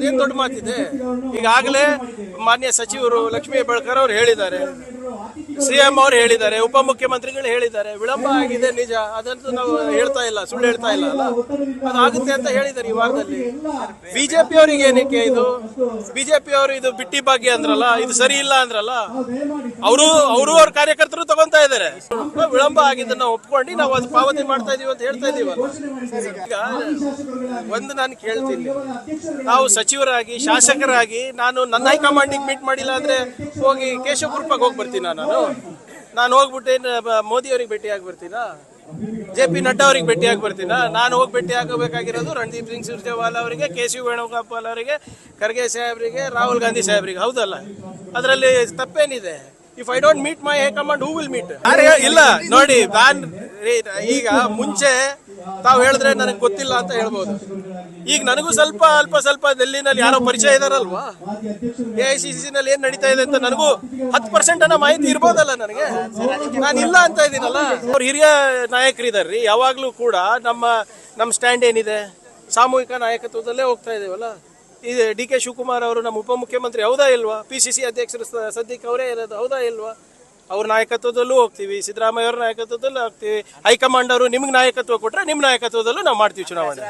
ಅದೇನ್ ದೊಡ್ಡ ಮಾತಿದೆ? ಈಗಾಗಲೇ ಮಾನ್ಯ ಸಚಿವರು ಲಕ್ಷ್ಮೀ ಹೆಬ್ಬಾಳ್ಕರ್ ಅವ್ರು ಹೇಳಿದ್ದಾರೆ. ಸಿಎಂ ಅವರು ಹೇಳಿದ್ದಾರೆ, ಉಪಮುಖ್ಯಮಂತ್ರಿಗಳು ಹೇಳಿದ್ದಾರೆ, ವಿಳಂಬ ಆಗಿದೆ, ನಿಜ. ಅದಂತೂ ನಾವು ಹೇಳ್ತಾ ಇಲ್ಲ, ಸುಳ್ಳು ಹೇಳ್ತಾ ಇಲ್ಲ ಅಲ್ಲ? ಅದಾಗುತ್ತೆ ಅಂತ ಹೇಳಿದ್ದಾರೆ ಈ ವಾರದಲ್ಲಿ. ಬಿಜೆಪಿ ಅವರಿಗೆ ಏನಕ್ಕೆ ಇದು? ಬಿಜೆಪಿ ಅವರು ಇದು ಬಿಟ್ಟಿ ಭಾಗ್ಯ ಅಂದ್ರಲ್ಲ, ಇದು ಸರಿ ಇಲ್ಲ ಅಂದ್ರಲ್ಲ? ಅವರು ಅವರು ಅವ್ರ ಕಾರ್ಯಕರ್ತರು ತಗೊಂತಾ ಇದ್ದಾರೆ. ವಿಳಂಬ ಆಗಿದ್ದನ್ನ ಒಪ್ಕೊಂಡು ನಾವು ಅದು ಪಾವತಿ ಮಾಡ್ತಾ ಇದೀವಿ ಅಂತ ಹೇಳ್ತಾ ಇದೀವಲ್ಲ ಈಗ ಒಂದು ನಾನು ಕೇಳ್ತೀನಿ. ನಾವು ಸಚಿವರಾಗಿ, ಶಾಸಕರಾಗಿ, ನಾನು ನನ್ನ ಹೈಕಮಾಂಡಿಗೆ ಮೀಟ್ ಮಾಡಿಲ್ಲ ಅಂದ್ರೆ ಹೋಗಿ ಕೇಶವ ಕೃಪಕ್ಕೆ ಹೋಗಿ ಬರ್ತೀನ ನಾನು ನಾನು. ಹೋಗ್ಬಿಟ್ಟು ಏನು ಮೋದಿ ಅವ್ರಿಗೆ ಭೇಟಿ ಆಗಿ ಬರ್ತೀನಾ ಜೆ ಪಿ ನಡ್ಡಾ ಅವ್ರಿಗೆ ಭೇಟಿಯಾಗಿ ಬರ್ತೀನ ನಾನು ಹೋಗಿ ಭೇಟಿ ಆಗಬೇಕಾಗಿರೋದು ರಣದೀಪ್ ಸಿಂಗ್ ಸುರ್ಜೇವಾಲ ಅವರಿಗೆ ಕೆ ಸಿ ವೇಣುಗೋಪಾಲ್ ಅವರಿಗೆ ಖರ್ಗೆ ಸಾಹೇಬ್ರಿಗೆ ರಾಹುಲ್ ಗಾಂಧಿ ಸಾಹೇಬ್ರಿಗೆ ಹೌದಲ್ಲ? ಅದರಲ್ಲಿ ತಪ್ಪೇನಿದೆ? If I don't meet my high command who will meet ಇಲ್ಲ ನೋಡಿ ನಾನ್ ಈಗ ಮುಂಚೆ ತಾವು ಹೇಳಿದ್ರೆ ನನಗೆ ಗೊತ್ತಿಲ್ಲ ಅಂತ ಹೇಳ್ಬೋದು. ಈಗ ನನಗೂ ಸ್ವಲ್ಪ ಅಲ್ಪ ಸ್ವಲ್ಪ ಡೆಲ್ಲಿನಲ್ಲಿ ಯಾರೋ ಪರಿಚಯ ಇದಾರಲ್ವಾ? ಎ ಐ ಸಿ ಸಿ ನಲ್ಲಿ ಏನ್ ನಡೀತಾ ಇದೆ ಅಂತ ನನಗೂ ಹತ್ತು ಪರ್ಸೆಂಟ್ ಅನ್ನೋ ಮಾಹಿತಿ ಇರ್ಬೋದಲ್ಲ ನನಗೆ? ನಾನು ಇಲ್ಲ ಅಂತ ಇದ್ದೀನಲ್ಲ? ಅವ್ರ ಹಿರಿಯ ನಾಯಕರಿದಾರ್ರಿ, ಯಾವಾಗ್ಲೂ ಕೂಡ ನಮ್ಮ ನಮ್ಮ ಸ್ಟ್ಯಾಂಡ್ ಏನಿದೆ? ಸಾಮೂಹಿಕ ನಾಯಕತ್ವದಲ್ಲೇ ಹೋಗ್ತಾ ಇದೀವಲ್ಲ ಇದು ಡಿ ಕೆ ಶಿವಕುಮಾರ್ ಅವರು ನಮ್ಮ ಉಪಮುಖ್ಯಮಂತ್ರಿ ಹೌದಾ ಇಲ್ವಾ? ಪಿ ಸಿ ಸಿ ಅಧ್ಯಕ್ಷರು ಸದ್ಯಕ್ಕೆ ಅವರೇ ಇರೋದು ಹೌದಾ ಇಲ್ವಾ? ಅವ್ರ ನಾಯಕತ್ವದಲ್ಲೂ ಹೋಗ್ತೀವಿ ಸಿದ್ದರಾಮಯ್ಯ ಅವ್ರ ನಾಯಕತ್ವದಲ್ಲೂ ಹೋಗ್ತೀವಿ, ಹೈಕಮಾಂಡ್ ಅವರು ನಿಮ್ಗೆ ನಾಯಕತ್ವ ಕೊಟ್ರೆ ನಿಮ್ಮ ನಾಯಕತ್ವದಲ್ಲೂ ನಾವು ಮಾಡ್ತೀವಿ ಚುನಾವಣೆ.